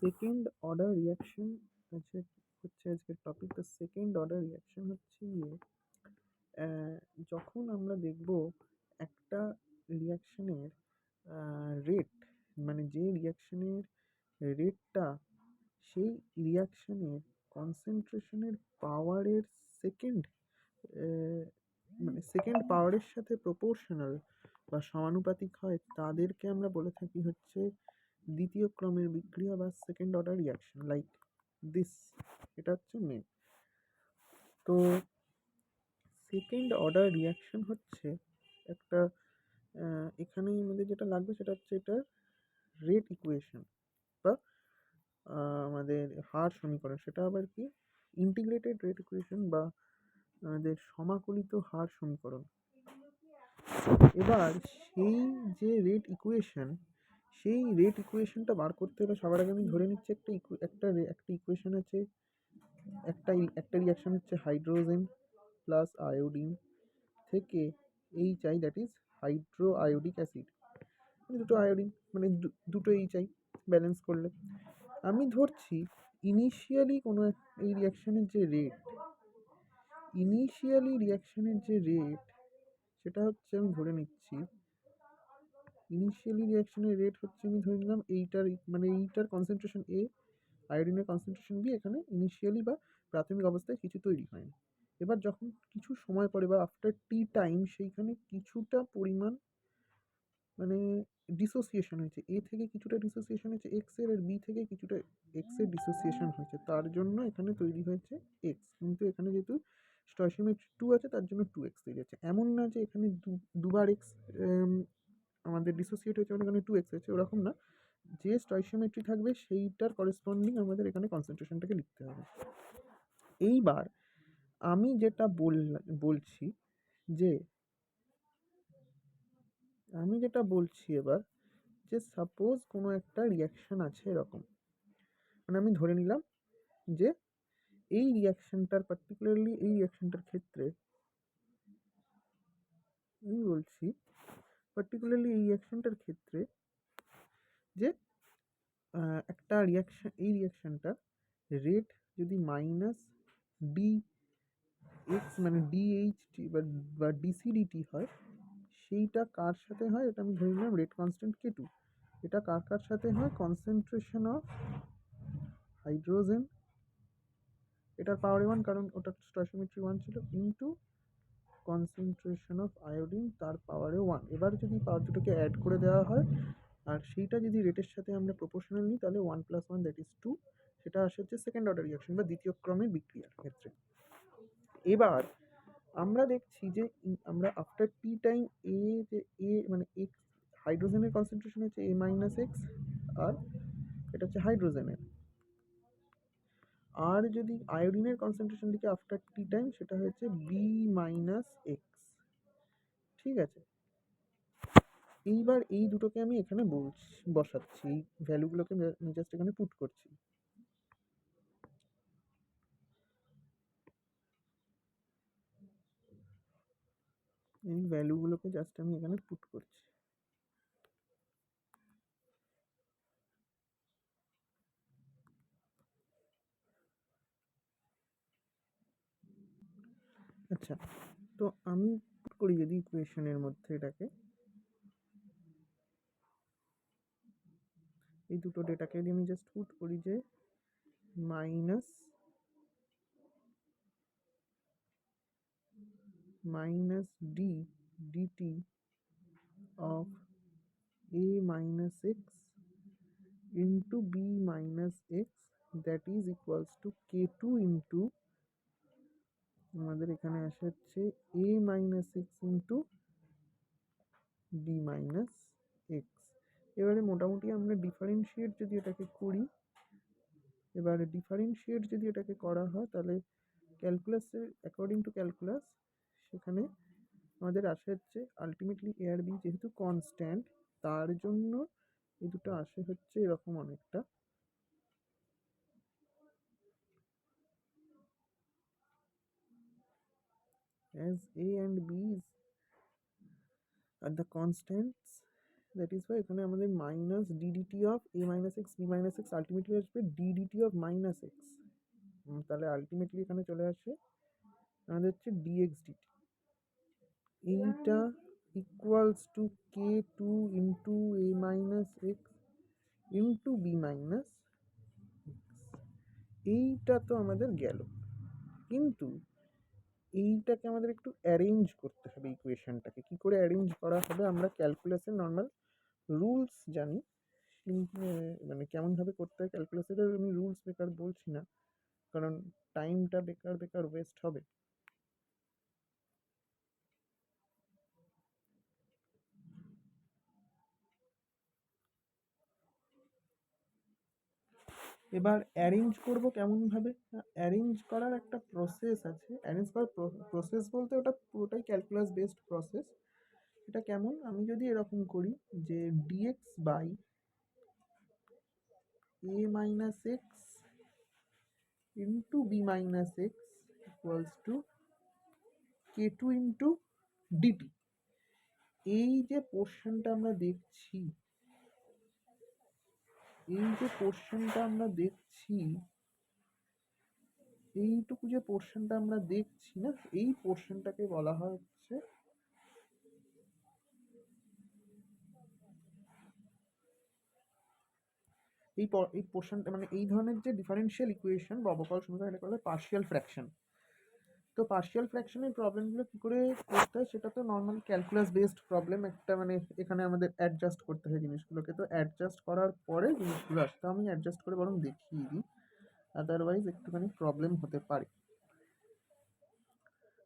Second order reaction হচ্ছে হচ্ছে আজকের টপিক তো সেকেন্ড অর্ডার রিয়াকশন হচ্ছে গিয়ে যখন আমরা দেখব একটা রিয়াকশনের রেট মানে যে রিয়াকশনের রেটটা সেই রিয়াকশনের কনসেন্ট্রেশনের পাওয়ারের সেকেন্ড মানে সেকেন্ড পাওয়ারের সাথে প্রপোর্শনাল বা সমানুপাতিক হয়, তাদেরকে আমরা বলে থাকি হচ্ছে দ্বিতীয় ক্রমের বিক্রিয়া বা second order reaction like this এটা হচ্ছে মেন তো সেকেন্ড অর্ডার রিয়াকশন হচ্ছে একটা এখানে আমাদের যেটা লাগবে সেটা হচ্ছে এটার রেট ইকুয়েশন বা আমাদের হার সমীকরণ। সেটা আবার কি? ইন্টিগ্রেটেড রেট ইকুয়েশন বা আমাদের সমাকলিত হার সমীকরণ। এবার সেই যে রেট ইকুয়েশন সেই রেট ইকুয়েশনটা বার করতে হলে সবার আগে আমি ধরে নিচ্ছি একটা equa- একটা একটা ইকুয়েশন আছে একটা একটা রিয়াকশন হচ্ছে হাইড্রোজেন প্লাস আয়োডিন থেকে এই চাই that is hydroiodic acid দুটো আয়োডিন মানে দুটো এই চাই ব্যালেন্স করলে। আমি ধরছি ইনিশিয়ালি কোনো এই রিয়াকশনের যে রেট ইনিশিয়ালি রিয়াকশনের যে রেট সেটা হচ্ছে আমি ধরে নিচ্ছি ইনিশিয়ালি রিয়াকশনের রেট হচ্ছে আমি ধরে নিলাম এইটার মানে এইটার কনসেন্ট্রেশন এ আয়োডিনের কনসেন্ট্রেশন বি এখানে ইনিশিয়ালি বা প্রাথমিক অবস্থায় কিছু তৈরি হয়নি। এবার যখন কিছু সময় পরে বা আফটার টি টাইম সেইখানে কিছুটা পরিমাণ মানে ডিসোসিয়েশন হয়েছে। এ থেকে কিছুটা ডিসোসিয়েশন হয়েছে এক্সের আর বি থেকে কিছুটা এক্সের ডিসোসিয়েশন হয়েছে। তার জন্য এখানে তৈরি হয়েছে এক্স কিন্তু এখানে যেহেতু স্টয়সিওমেট্রি টু আছে, তার জন্য টু এক্স তৈরি আছে এমন না যে এখানে দু- দুবার এক্স আমাদের ডিসোসিয়েট হয়েছে মানে এখানে টু এক্স হয়েছে ওরকম না। যে স্টয়সিওমেট্রি থাকবে, সেইটার করেসপন্ডিং আমাদের এখানে কনসেন্ট্রেশনটাকে লিখতে হবে। এইবার আমি যেটা বল, বলছি যে, আমি যেটা বলছি এবার যে সাপোজ কোনো একটা রিয়াকশন আছে এরকম। মানে আমি ধরে নিলাম যে, এই রিয়াকশনটার পার্টিকুলারলি এই রিয়াকশনটার ক্ষেত্রে আমি বলছি পার্টিকুলারলি এই রিয়াকশনটার ক্ষেত্রে যে একটা রিয়াকশন এই রিয়াকশনটা রেট যদি মাইনাস ডি এক্স মানে ডিএইচটি বা ডিসিডিটি হয়, সেইটা কার সাথে হয়? এটা আমি ধরে নিলাম রেট কনস্ট্যান্ট কে টু এটা কার কার সাথে হয়? কনসেন্ট্রেশন অফ হাইড্রোজেন এটার পাওয়ার ওয়ান কারণ ওটা স্টয়সিওমেট্রি ওয়ান ছিল ইন্টু কনসেন্ট্রেশন অফ আয়োডিন তার পাওয়ারে ওয়ান এবার যদি পাওয়ার দুটোকে অ্যাড করে দেওয়া হয়, আর সেইটা যদি রেটের সাথে আমরা প্রপোর্শনাল নিই, তাহলে one plus one that is two সেটা আসে হচ্ছে সেকেন্ড অর্ডার রিয়াকশন বা দ্বিতীয় ক্রমের বিক্রিয়ার ক্ষেত্রে। এবার আমরা দেখছি যে আমরা আফটার টি টাইম এ যে এ মানে এক্স হাইড্রোজেনের কনসেন্ট্রেশন হচ্ছে এ মাইনাস এক্স আর এটা হচ্ছে হাইড্রোজেনের আর যদি আয়োডিনের কনসেন্ট্রেশন দিকে আফটার টি টাইম সেটা হচ্ছে বি মাইনাস এক্স ঠিক আছে? এইবার এই দুটোকে আমি এখানে বলছি, বসাচ্ছি, এই ভ্যালুগুলোকে জাস্ট এখানে পুট করছি। এই ভ্যালুগুলোকে জাস্ট আমি এখানে পুট করছি। আচ্ছা তো আমি করি যদি ইকুয়েশনের মধ্যে এটাকে। এই দুটো ডেটাকে যদি আমি জাস্ট পুট করি যে minus minus D DT of A minus X into B minus X that is equals to K two into আমাদের এখানে আসে হচ্ছে A minus X into B minus X এবারে মোটামুটি আমরা ডিফারেন্সিয়েট যদি এটাকে করি, এবারে ডিফারেন্সিয়েট যদি এটাকে করা হয়, তাহলে ক্যালকুলাসের অ্যাকর্ডিং টু ক্যালকুলাস সেখানে আমাদের আসে হচ্ছে আলটিমেটলি এ আর বি যেহেতু কনস্ট্যান্ট তার জন্য এই দুটো আসে হচ্ছে এরকম অনেকটা। As a and b is are the constants that is why এখানে আমাদের minus DDT of A minus X B minus X ultimately আসবে ডিডিটি অফ মাইনাস এক্স তাহলে আলটিমেটলি এখানে চলে আসে আমাদের হচ্ছে ডিএক্স ডিটি এইটা equals to K two into A minus X into B minus এইটা তো আমাদের গেল। কিন্তু এইটাকে আমাদের একটু অ্যারেঞ্জ করতে হবে ইকুয়েশনটাকে কী করে অ্যারেঞ্জ করা হবে? আমরা ক্যালকুলাসের নর্মাল রুলস জানি। মানে কেমনভাবে করতে হয় ক্যালকুলাসের আমি রুলস বেকার বলছি না। কারণ টাইমটা বেকার বেকার ওয়েস্ট হবে। এবার অ্যারেঞ্জ করব কেমনভাবে? অ্যারেঞ্জ করার একটা প্রসেস আছে। অ্যারেঞ্জ করার প্রসেস বলতে ওটা পুরোটাই ক্যালকুলাস বেসড প্রসেস এটা কেমন? আমি যদি এরকম করি যে DX by A minus X into B minus X equals to K two into DT এই যে পোর্শনটা আমরা দেখছি এই যে পোর্শনটা আমরা দেখছি, এইটুকু যে পোর্শনটা আমরা দেখছি না, এই পোর্শনটাকে বলা হয় হচ্ছে এই এই পোর্শনটা মানে এই ধরনের যে ডিফারেনশিয়াল ইকুয়েশন বা অবকল সমীকরণ, এটা বলে পার্শিয়াল ফ্র্যাকশন তো পার্শিয়াল ফ্র্যাকশনের প্রবলেমগুলো কী করে করতে হয় সেটা তো নর্মাল ক্যালকুলাস বেসড প্রবলেম একটা মানে এখানে আমাদের অ্যাডজাস্ট করতে হয় জিনিসগুলোকে। তো অ্যাডজাস্ট করার পরে জিনিসগুলো আসতে আমি অ্যাডজাস্ট করে বরং দেখিয়ে দিই। আদারওয়াইজ একটুখানি প্রবলেম হতে পারে।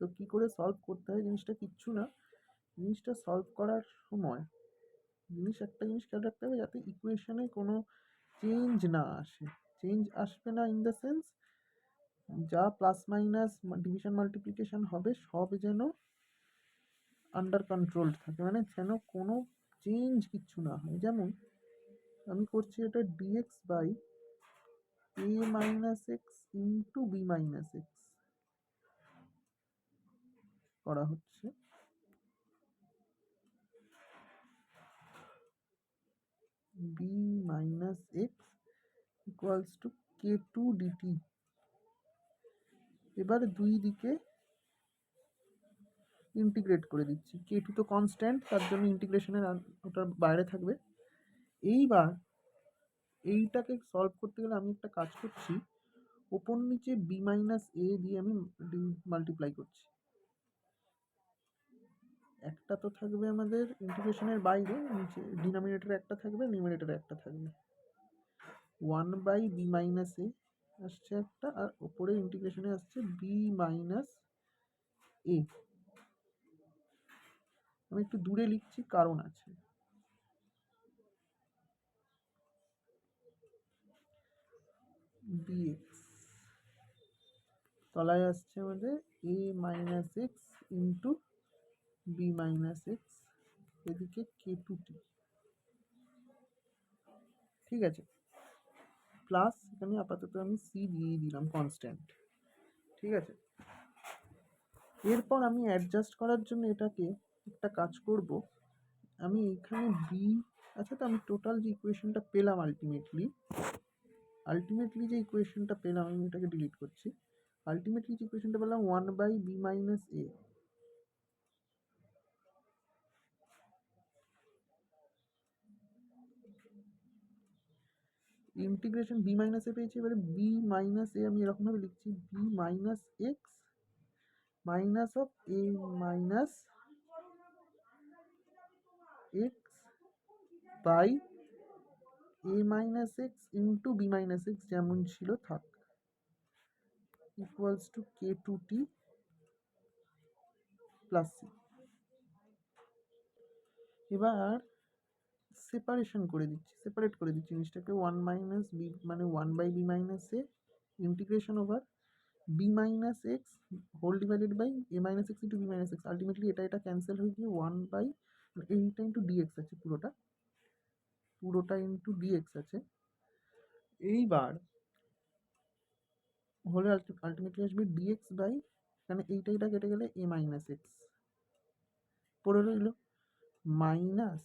তো কি করে সলভ করতে হয় জিনিসটা কিচ্ছু না। জিনিসটা সলভ করার সময় জিনিস একটা জিনিস খেয়াল রাখতে হবে যাতে ইকুয়েশনে কোনো চেঞ্জ না আসে। চেঞ্জ আসবে না ইন দ্য সেন্স যা প্লাস মাইনাস ডিভিশন মাল্টিপ্লিকেশন হবে, সব যেন আন্ডার কন্ট্রোল থাকে। মানে যেন কোনো চেঞ্জ কিচ্ছু না হয়। যেমন, আমি করছি এটা DX by A minus X into B minus X করা হচ্ছে। B minus X equals to K two DT এবার দুই দিকে ইন্টিগ্রেট করে দিচ্ছি। কে টু তো কনস্ট্যান্ট তার জন্য ইন্টিগ্রেশনের ওটার বাইরে থাকবে। এইবার এইটাকে সলভ করতে গেলে আমি একটা কাজ করছি, ওপর নিচে বি মাইনাস এ দিয়ে আমি মাল্টিপ্লাই করছি। একটা তো থাকবে আমাদের ইন্টিগ্রেশনের বাইরে, নিচে ডিনোমিনেটরে একটা থাকবে নিউমিনেটরে একটা থাকবে। One by B minus A আসছে একটা, আর ওপরে ইন্টিগ্রেশনে আসছে বি মাইনাস এ আমি একটু দূরে লিখছি, কারণ আছে। বিএক্স তলায় আসছে আমাদের A minus X into B minus X এদিকে কে টু ঠিক আছে? প্লাস এখানে আপাতত আমি সি দিয়েই দিলাম কনস্ট্যান্ট ঠিক আছে? এরপর আমি অ্যাডজাস্ট করার জন্য এটাকে একটা কাজ করব। আমি এখানে বি আচ্ছা তো আমি টোটাল যে ইকুয়েশনটা পেলাম আলটিমেটলি আলটিমেটলি যে ইকুয়েশনটা পেলাম, আমি এটাকে ডিলিট করছি। আলটিমেটলি যে ইকুয়েশনটা পেলাম one by B minus A integration B minus পেয়েছি, এবারে বি মাইনাস এ আমি এরকমভাবে লিখছি B minus X minus of A minus X by A minus X into B minus X যেমন ছিল থাক। Equals to K two T plus C এবার separation করে দিচ্ছি সেপারেট করে দিচ্ছি জিনিসটাকে। ওয়ান মাইনাস বি মানে one by B minus A integration over B minus X whole divided by A minus X into B minus X ultimately এটা এটা cancel হয়ে গিয়ে ওয়ান বাই এইটা ইন্টু ডিএক্স আছে পুরোটা। পুরোটা ইন্টু ডিএক্স আছে। এইবার হলে আলটিমেটলি আসবে ডিএক্স বাই এখানে এইটা এটা কেটে গেলে এ মাইনাস এক্স পড়ে রইল। মাইনাস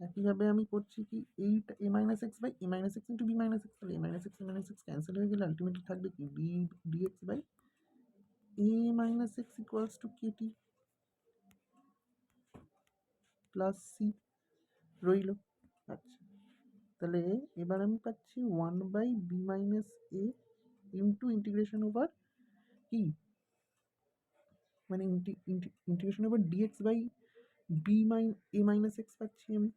একইভাবে আমি করছি কি eight A minus X by A minus X into B minus X তাহলে A minus X A minus X cancel হয়ে গেলে আলটিমেটলি থাকবে কি D DX by A minus X equals to K T plus C রইল। আচ্ছা তাহলে এবার আমি পাচ্ছি one by B minus A into integration over কি মানে integration over DX by B minus A minus X পাচ্ছি আমি।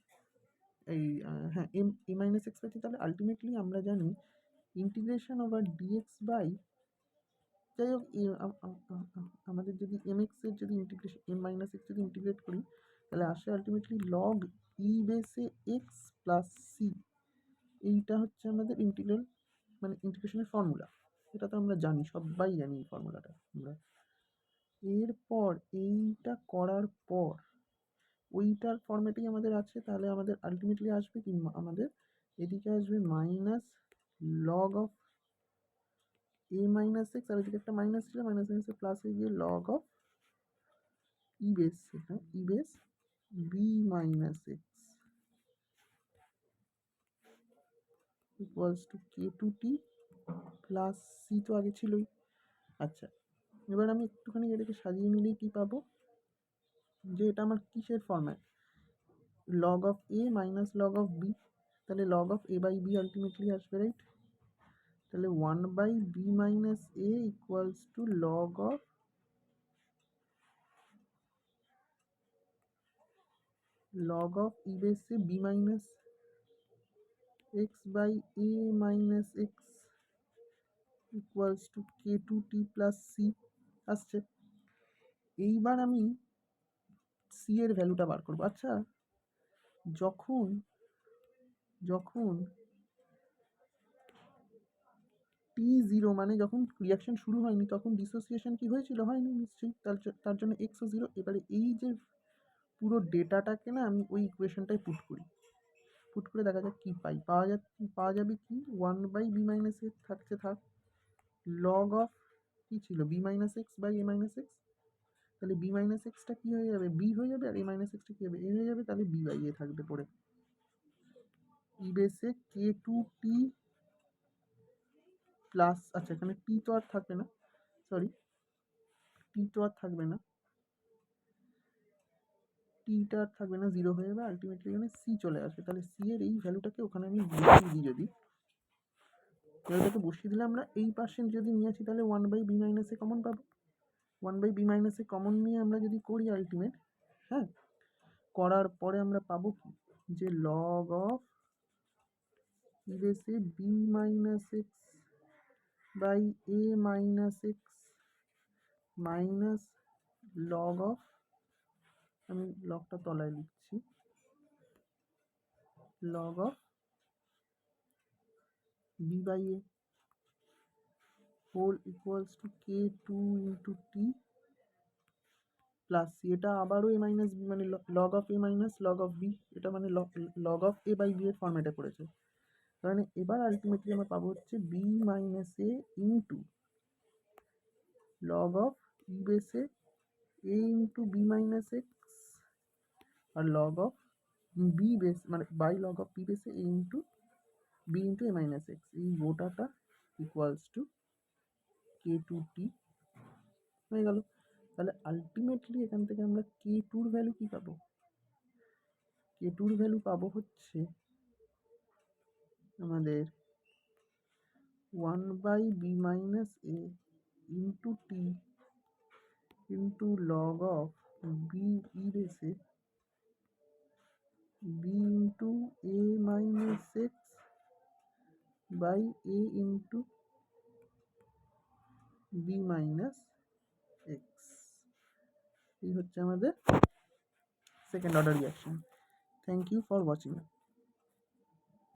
এই হ্যাঁ এম এ মাইনাস এক্স পাচ্ছি তাহলে আলটিমেটলি আমরা জানি ইন্টিগ্রেশন ওভার ডিএক্স বাই যাই হোক আমাদের যদি এম এক্সের যদি ইন্টিগ্রেশন এম মাইনাস এক্স যদি ইন্টিগ্রেট করি, তাহলে আসে আলটিমেটলি লগ ই বেসে এক্স প্লাস সি এইটা হচ্ছে আমাদের ইন্টিগ্রাল মানে ইন্টিগ্রেশনের ফর্মুলা এটা তো আমরা জানি, সবাই জানি এই ফর্মুলাটা আমরা এরপর এইটা করার পর ওইটার ফর্মেটেই আমাদের আছে, তাহলে আমাদের আলটিমেটলি আসবে কি? আমাদের এদিকে আসবে minus log of A minus X আর এদিকে একটা মাইনাস ছিল মাইনাস মাইনাসে প্লাস হয়ে গিয়ে লগ অফ ই বেস সেটা E base B minus X equals to K two T plus C তো আগে ছিলই। আচ্ছা এবার আমি একটুখানি এটাকে সাজিয়ে নিলেই কি পাবো? যে এটা আমার কিসের format log of A minus log of B তাহলে log of A by B ultimately আসবে রাইট তাহলে one by B minus A equals to log of log log of e base से b minus x by a minus x equals to k2t plus c আসছে। এইবার আমি c এর ভ্যালুটা বার করব। আচ্ছা যখন যখন টি জিরো মানে যখন রিয়াকশন শুরু হয়নি, তখন ডিসোসিয়েশন কি হয়েছিল? হয়নি, নিশ্চয়ই। তার তার জন্য এক্সও জিরো এবারে এই যে পুরো ডেটাটাকে না আমি ওই ইকুয়েশনটায় পুট করি। পুট করে দেখা যাক কী পাই। পাওয়া যা পাওয়া যাবে কি? One by B minus X থাকছে, থাক। লগ অফ কী ছিল? B minus X by A minus X তাহলে বি মাইনাস এক্সটা কী হয়ে যাবে? বি হয়ে যাবে আর এ মাইনাস এক্সটা কী হবে? এ হয়ে যাবে তাহলে বি বাই এ থাকবে পড়ে ই বেসে কে টু টি প্লাস আচ্ছা এখানে টি তো আর থাকবে না। সরি টি তো আর থাকবে না। টিটা আর থাকবে না জিরো হয়ে যাবে। আলটিমেটলি এখানে সি চলে আসবে। তাহলে সি এর এই ভ্যালুটাকে ওখানে আমি বসিয়ে দিই যদি। ভ্যালুটাকে বসিয়ে দিলে আমরা। এই পার্সেন্ট যদি নিয়ে আসি তাহলে ওয়ান বাই বি মাইনাসে কমন পাবো। ওয়ান বাই বি মাইনাসে কমন নিয়ে আমরা যদি করি আলটিমেট হ্যাঁ? করার পরে আমরা পাবো কি? যে log of ইবেসে B minus X by A minus X minus log of আমি লগটা তলায় লিখছি, log of b by a whole equals to k2 into t plus এটা আবারও এ মাইনাস বি মানে log of A minus log of B এটা মানে log of A by B এর ফর্মেটে করেছে মানে এবার আলটিমেটলি আমরা পাবো হচ্ছে B minus A into log of E বেসে A into B minus X R log of B base মানে বাই লগ অফ বি বেসে A into B into A minus X এই গোটাটা equals to K two T হয়ে গেল। তাহলে ultimately এখান থেকে আমরা কে টুর ভ্যালু কী পাবো? কে টুর ভ্যালু পাবো হচ্ছে আমাদের one by B minus A into T into log of B E বেসে B into A minus X by A into B minus X এই হচ্ছে আমাদের second order reaction thank you for watching